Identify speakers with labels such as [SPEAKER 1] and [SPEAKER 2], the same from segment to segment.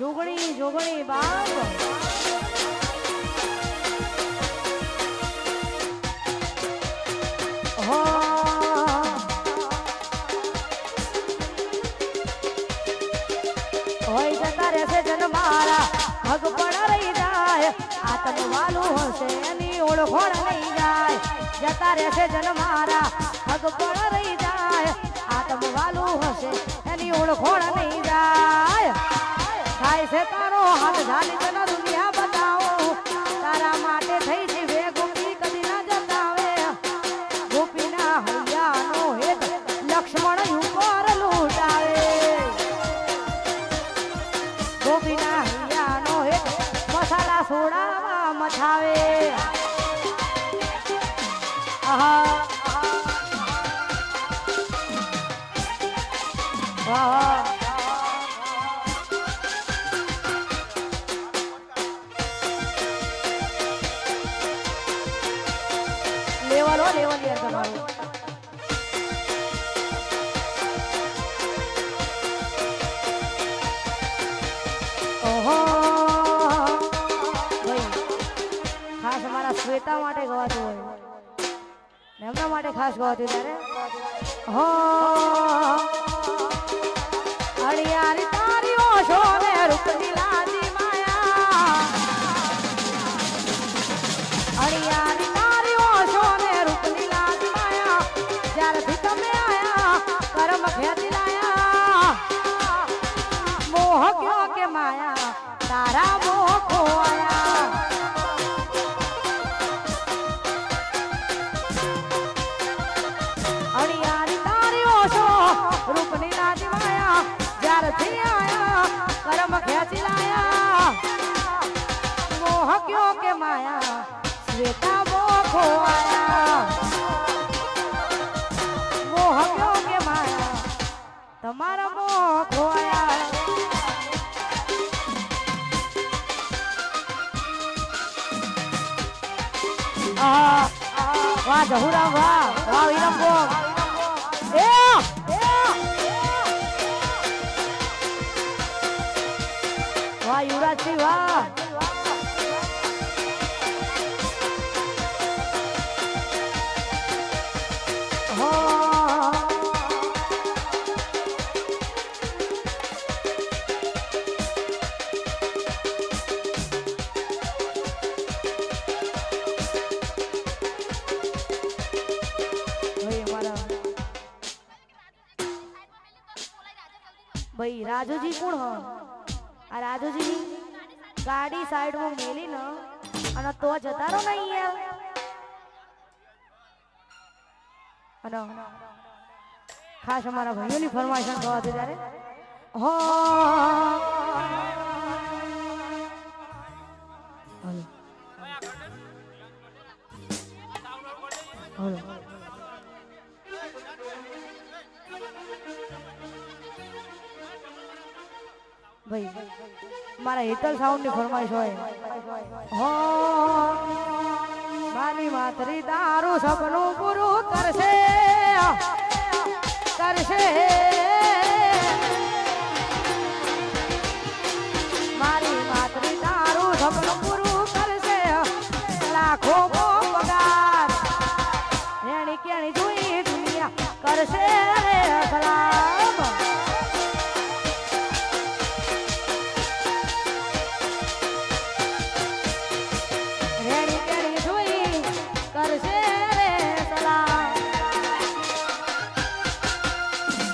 [SPEAKER 1] જોગણી જોગણી બાપ હોય જતા રહેશે જન મારા ભગ રહી જાય. આતમ વાલું હશે, એની ઓળખોળ નહીં જાય. જતા રહેશે જન મારા ભગ રહી જાય. આતમ વાલું હશે એની ઓળખોણ નહીં જાય. થાય છે તારો હાથ ઝાલી દુનિયા લેવલ યાર તમારું શ્વેતા માટે ગવાતું હોય. એમના માટે ખાસ ગવાતું ત્યારે? હો હળિયારી તારી ઓશો ને રૂપની લાજી માયા. હળિયારી કરમ ખેંચી લાયા મોહ ક્યો કે માયા શ્વેતા મોહ ખોવાયા મોહ ક્યો કે માયા તમારા મોહ ખોવાયા વાહ જહુરામ વાહ વાહ વિરમ ભાઈ, રાજુજી કોણ હ? આ રાજુજી ગાડી સાઈડમાં મેલી ને અને તો જતા રહો ને અહીંયા. અને ખાસ અમારા ભાઈઓની ફરમાઈશન થવા હતી ત્યારે. હો! હલો. હલો. ભાઈ, મારા હેતલ સાઉન્ડની ફરમાઈશ હોય. હો, મારી માતરી તારું સપનું પૂરું કરશે. કરશે. કરશે. રે સલામ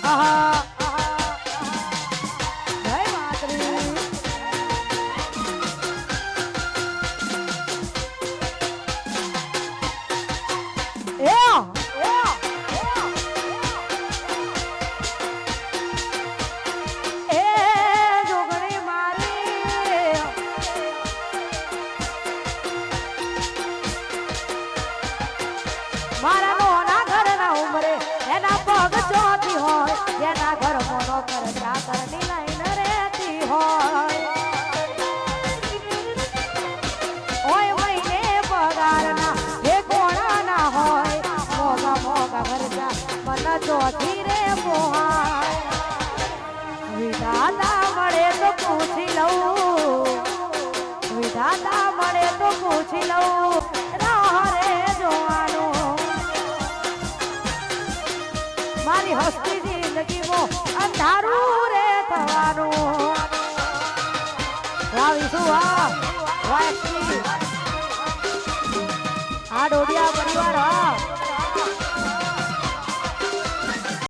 [SPEAKER 1] આહા આહા ચોથી રે મોહા વિધાતા મળે તો પૂછી લઉં. વિધાતા મળે તો પૂછી લઉં. રાહ રે જોવાનું. મારી હસ્તી જિંદગીમાં અંધારું રે થવાનું. વાવીશું વાહ આ ડોડિયા પરિવાર, હા.